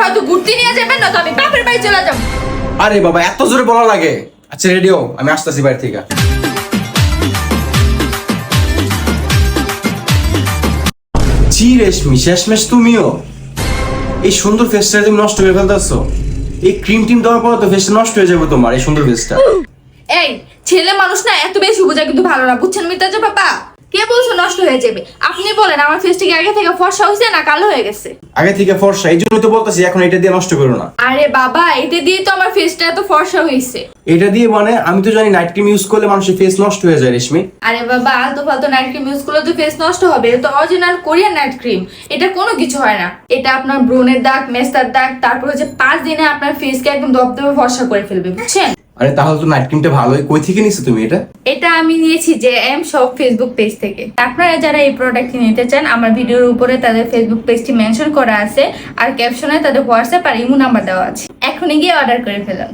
হয়তো ঘুরতে নিয়ে যাবেন না তো আমি বাপের বাড়ি চলে যাব। আরে বাবা এত জোরে বলা লাগে। আচ্ছা রেডিও আমি আসতেছি বাড়ি থেকে। জি রেশমি শেষমেশ তুমিও। এই সুন্দর ফেসটা তুমি নষ্ট করে ফেলতেছো। এই ক্রিম টিম দেওয়ার পর তো ফেসটা নষ্ট হয়ে যাবে তোমার এই সুন্দর ফেসটা এই ছেলে মানুষ না এত বেশি বোঝা কিন্তু ভালো না। বুঝছেন মিতাজ বাবা? কে বলছো নষ্ট হয়ে যাবে? আপনি বলেন আমার ফেসটা কি আগে থেকে ফর্সা হয়েছে না কালো হয়ে গেছে? আগে থেকে ফর্সা এই তো বলতেছি এখন এটা দিয়ে নষ্ট করো না। আরে বাবা এটা দিয়ে তো আমার ফেসটা এত ফর্সা হয়েছে। এটা দিয়ে মানে আমি তো জানি নাইট ক্রিম ইউজ করলে মানুষের ফেস নষ্ট হয়ে যায় রেশমি। আরে বাবা আলতু ফালতু নাইট ক্রিম ইউজ করলে তো ফেস নষ্ট হবে। এটা তো অরিজিনাল কোরিয়ান নাইট ক্রিম এটা কোনো কিছু হয় না। এটা আপনার ব্রনের দাগ মেস্তার দাগ তারপর হচ্ছে পাঁচ দিনে আপনার ফেসকে একদম দপদপে ফর্সা করে ফেলবে বুঝছেন? আরে তাহলে তো নাইট ক্রিমটা ভালোই। কই থেকে নিছো তুমি এটা? এটা আমি নিয়েছি যে এম শপ ফেসবুক পেজ থেকে। আপনারা যারা এই প্রোডাক্টটি নিতে চান, আমার ভিডিওর উপরে তাদের ফেসবুক পেজটি মেনশন করা আছে। আর ক্যাপশনে তাদের হোয়াটসঅ্যাপ আর ইমো নাম্বার দেওয়া আছে। এখনই গিয়ে অর্ডার করে ফেলুন।